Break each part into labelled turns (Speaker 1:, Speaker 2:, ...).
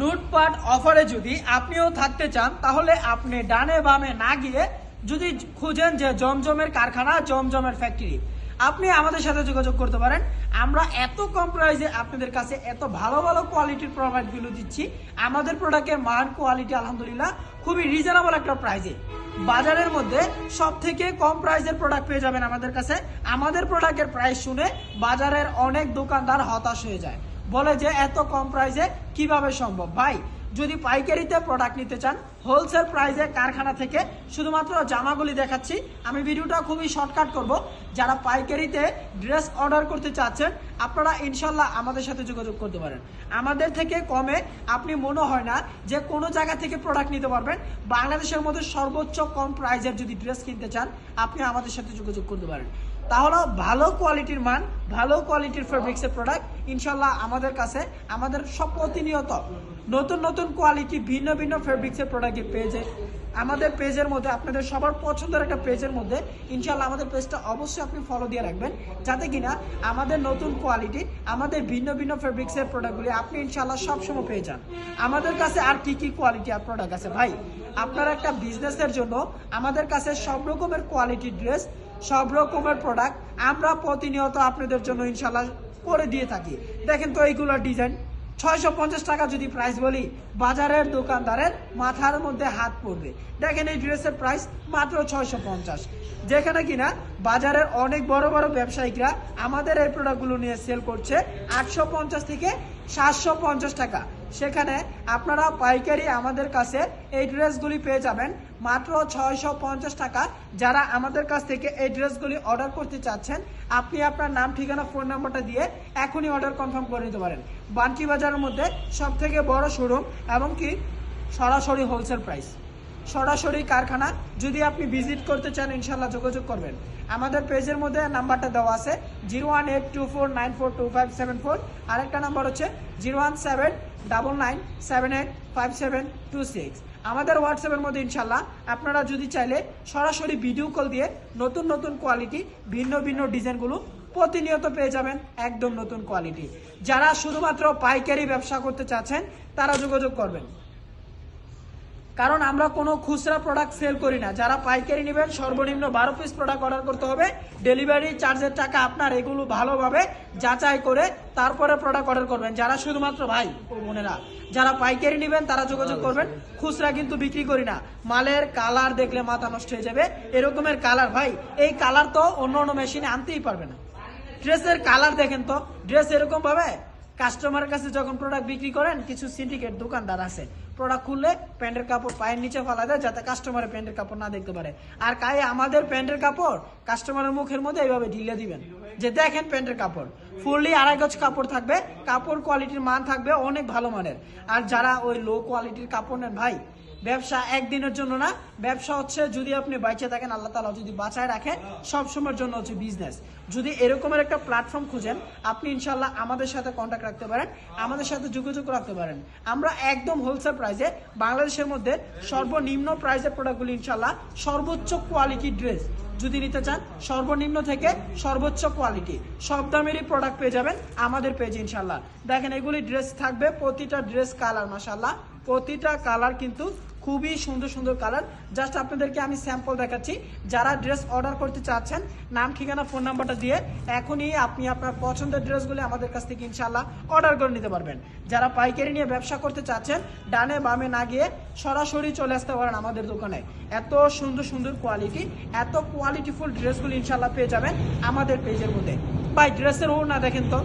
Speaker 1: লুটপাট অফারে যদি আপনিও থাকতে চান, তাহলে আপনি ডানে বামে না গিয়ে যদি খুঁজেন যে জমজমের কারখানা, জমজমের ফ্যাক্টরি আপনি আমাদের সাথে যোগাযোগ করতে পারেন। আমরা এত কম প্রাইসে আপনাদের কাছে এত ভালো ভালো কোয়ালিটির প্রোডাক্টগুলো দিচ্ছি। আমাদের প্রোডাক্টের মান কোয়ালিটি আলহামদুলিল্লাহ খুবই রিজনেবল একটা প্রাইসে বাজারের মধ্যে সব থেকে কম প্রাইসের প্রোডাক্ট পেয়ে যাবেন আমাদের কাছে। আমাদের প্রোডাক্টের প্রাইস শুনে বাজারের অনেক দোকানদার হতাশ হয়ে যায়। বলে যে এত কম প্রাইসে কীভাবে সম্ভব? ভাই, যদি পাইকারিতে প্রোডাক্ট নিতে চান হোলসেল প্রাইসে কারখানা থেকে শুধুমাত্র জামাগুলি দেখাচ্ছি। আমি ভিডিওটা খুবই শর্টকাট করব। যারা পাইকারিতে ড্রেস অর্ডার করতে চাচ্ছেন, আপনারা ইনশাল্লাহ আমাদের সাথে যোগাযোগ করতে পারেন। আমাদের থেকে কমে আপনি মনে হয় না যে কোনো জায়গা থেকে প্রোডাক্ট নিতে পারবেন। বাংলাদেশের মধ্যে সর্বোচ্চ কম প্রাইসের যদি ড্রেস কিনতে চান, আপনি আমাদের সাথে যোগাযোগ করতে পারেন। তাহলে ভালো কোয়ালিটির মান, ভালো কোয়ালিটির ফেব্রিক্সের প্রোডাক্ট ইনশাল্লাহ আমাদের কাছে আমাদের সব প্রতিনিয়ত নতুন নতুন কোয়ালিটি ভিন্ন ভিন্ন ফেব্রিক্সের প্রোডাক্টের পেজে আমাদের পেজের মধ্যে, আপনাদের সবার পছন্দের একটা পেজের মধ্যে ইনশাল্লাহ আমাদের পেজটা অবশ্যই আপনি ফলো দিয়ে রাখবেন, যাতে কিনা আমাদের নতুন কোয়ালিটি আমাদের ভিন্ন ভিন্ন ফেব্রিক্সের প্রোডাক্টগুলি আপনি ইনশাল্লাহ সবসময় পেয়ে যান। আমাদের কাছে আর কি কি কোয়ালিটি আর প্রোডাক্ট আছে? ভাই, আপনার একটা বিজনেসের জন্য আমাদের কাছে সব রকমের কোয়ালিটির ড্রেস সব রকমের প্রোডাক্ট আমরা প্রতিনিয়ত আপনাদের জন্য ইনশাল্লাহ করে দিয়ে থাকি। দেখেন তো এইগুলোর ডিজাইন ছয়শো পঞ্চাশ টাকা যদি প্রাইস বলি, বাজারের দোকানদারের মাথার মধ্যে হাত পড়বে। দেখেন এই ড্রেসের প্রাইস মাত্র ছয়শো পঞ্চাশ। যেখানে কিনা বাজারের অনেক বড় বড় ব্যবসায়িকরা আমাদের এই প্রোডাক্টগুলো নিয়ে সেল করছে আটশো পঞ্চাশ থেকে সাতশো পঞ্চাশ টাকা। সেখানে আপনারা পাইকারি আমাদের কাছে এই ড্রেসগুলি পেয়ে যাবেন। মাত্র ছয়শো পঞ্চাশ টাকা। যারা আমাদের কাছ থেকে এই ড্রেসগুলি অর্ডার করতে চাচ্ছেন, আপনি আপনার নাম, ঠিকানা, ফোন নাম্বারটা দিয়ে এখনই অর্ডার কনফার্ম করে নিতে পারেন। বান্টি বাজারের মধ্যে সব থেকে বড় শোরুম এবং কি সরাসরি হোলসেল প্রাইস। সরাসরি কারখানা। যদি আপনি ভিজিট করতে চান ইনশাল্লাহ যোগাযোগ করবেন। আমাদের পেজের মধ্যে নাম্বারটা দেওয়া আছে zero one eight two four nine four two five seven four আরেকটা নাম্বার হচ্ছে zero one seven double nine seven eight five seven two six আমাদের হোয়াটসঅ্যাপের মধ্যে ইনশাল্লাহ আপনারা যদি চাইলে সরাসরি ভিডিও কল দিয়ে নতুন নতুন কোয়ালিটি ভিন্ন ভিন্ন ডিজাইনগুলো প্রতিনিয়ত পেয়ে যাবেন একদম নতুন কোয়ালিটি যারা শুধুমাত্র পাইকারি ব্যবসা করতে চাচ্ছেন, তারা যোগাযোগ করবেন। কারণ আমরা কোনো খুচরা প্রোডাক্ট সেল করি না। যারা পাইকারি নেবেন, সর্বনিম্ন বারো পিস প্রোডাক্ট অর্ডার করতে হবে। ডেলিভারি চার্জের টাকা আপনার এগুলো ভালোভাবে যাচাই করে তারপরে প্রোডাক্ট অর্ডার করবেন। যারা শুধুমাত্র ভাই ও বোনেরা, যারা পাইকারি নেবেন, তারা যোগাযোগ করবেন। খুচরা কিন্তু বিক্রি করি না। মালের কালার দেখলে মাথা নষ্ট হয়ে যাবে। এরকমের কালার ভাই, এই কালার তো অন্য অন্য মেশিনে আনতেই পারবে না। ড্রেসের কালার দেখেন তো। ড্রেস এরকম ভাবে কাস্টমারের কাছে যখন প্রোডাক্ট বিক্রি করেন, কিছু সিন্ডিকেট দোকানদার আছে। প্রোডাক্ট খুললে প্যান্টের কাপড় পায়ের নিচে ফেলা দেয় যাতে কাস্টমারের প্যান্টের কাপড় না দেখতে পারে। আর কায়ে আমাদের প্যান্টের কাপড় কাস্টমারের মুখের মধ্যে এইভাবে ঢিলে দিবেন। যে দেখেন প্যান্টের কাপড়। ফুললি আড়াই গজ কাপড় থাকবে, কাপড় কোয়ালিটির মান থাকবে অনেক ভালো মানের। আর যারা ওই লো কোয়ালিটির কাপড় নেন ভাই ব্যবসা একদিনের জন্য না, ব্যবসা হচ্ছে যদি আপনি বাইচে থাকেন, আল্লাহ তালা যদি বাঁচায় রাখে সব সময়ের জন্য হচ্ছে বিজনেস যদি এরকমের একটা প্ল্যাটফর্ম খুঁজেন, আপনি ইনশাল্লাহ আমাদের সাথে কন্ট্যাক্ট রাখতে পারেন, আমাদের সাথে যোগাযোগ রাখতে পারেন। আমরা একদম হোলসেল প্রাইসে বাংলাদেশের মধ্যে সর্বনিম্ন প্রাইসের প্রোডাক্টগুলি ইনশাল্লাহ সর্বোচ্চ কোয়ালিটি ড্রেস যদি নিতে চান, সর্বনিম্ন থেকে সর্বোচ্চ কোয়ালিটি সব দামেরই প্রোডাক্ট পেয়ে যাবেন আমাদের পেজে ইনশাল্লাহ দেখেন এগুলি ড্রেস থাকবে, প্রতিটা ড্রেস কালার মাসাল্লাহ প্রতিটা কালার কিন্তু খুবই সুন্দর সুন্দর কালার জাস্ট আপনাদেরকে আমি স্যাম্পল দেখাচ্ছি। যারা ড্রেস অর্ডার করতে চাচ্ছেন, নাম, ঠিকানা ফোন নাম্বারটা দিয়ে এখনই আপনি আপনার পছন্দের ড্রেসগুলি আমাদের কাছ থেকে ইনশাল্লাহ অর্ডার করে নিতে পারবেন। যারা পাইকারি নিয়ে ব্যবসা করতে চাচ্ছেন, ডানে বামে না গিয়ে সরাসরি চলে আসতে পারেন আমাদের দোকানে। এত সুন্দর সুন্দর কোয়ালিটি এত কোয়ালিটিফুল ড্রেসগুলি ইনশাল্লাহ পেয়ে যাবেন আমাদের পেজের মধ্যে। ভাই ড্রেসের ও না দেখেন তো?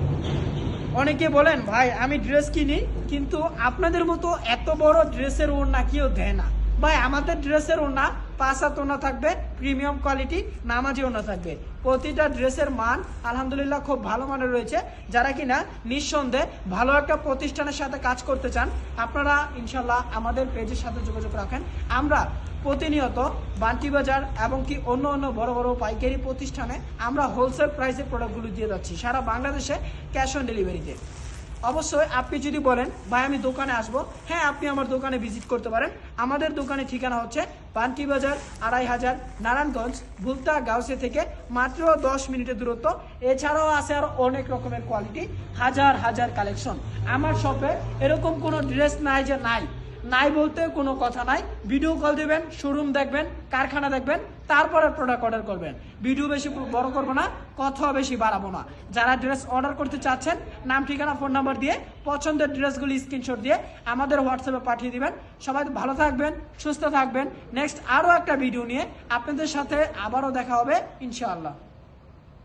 Speaker 1: অনেকে বলেন ভাই, আমি ড্রেস কিনি, কিন্তু আপনাদের মতো এত বড় ড্রেসের ওড়না কেউ দেয় না। ভাই, আমাদের ড্রেসের ওড়না পাঁচ হাত ওড়না থাকবে প্রিমিয়াম কোয়ালিটি নামাজি ওড়না থাকবে। প্রতিটা ড্রেসের মান আলহামদুলিল্লাহ খুব ভালো মানের রয়েছে। যারা কিনা নিঃসন্দেহে ভালো একটা প্রতিষ্ঠানের সাথে কাজ করতে চান, আপনারা ইনশাল্লাহ আমাদের পেজের সাথে যোগাযোগ রাখেন। আমরা প্রতিনিয়ত বান্টি বাজার এবং কি অন্য অন্য বড় বড় পাইকারি প্রতিষ্ঠানে আমরা হোলসেল প্রাইসে প্রোডাক্টগুলো দিয়ে যাচ্ছি। সারা বাংলাদেশে ক্যাশ অন ডেলিভারিতে অবশ্যই আপনি যদি বলেন, ভাই, আমি দোকানে আসব। হ্যাঁ আপনি আমার দোকানে ভিজিট করতে পারেন। আমাদের দোকানে ঠিকানা হচ্ছে পান্টি বাজার, আড়াই হাজার, নারায়ণগঞ্জ ভুলতা গাউসে থেকে মাত্র দশ মিনিটের দূরত্ব। এছাড়াও আছে আর অনেক রকমের কোয়ালিটি হাজার হাজার কালেকশন আমার শপে এরকম কোনো ড্রেস নাই যে নাই। নাই বলতে কোনো কথা নাই। ভিডিও কল দিবেন শোরুম দেখবেন, কারখানা দেখবেন, তারপরে প্রোডাক্ট অর্ডার করবেন। ভিডিও বেশি বড় করব না, কথা বেশি বাড়াবো না। যারা ড্রেস অর্ডার করতে চাচ্ছেন, নাম, ঠিকানা ফোন নাম্বার দিয়ে, পছন্দের ড্রেসগুলি স্ক্রিনশট দিয়ে আমাদের হোয়াটসঅ্যাপে পাঠিয়ে দিবেন। সবাই ভালো থাকবেন, সুস্থ থাকবেন। নেক্সট আরও একটা ভিডিও নিয়ে আপনাদের সাথে আবারও দেখা হবে, ইনশাআল্লাহ।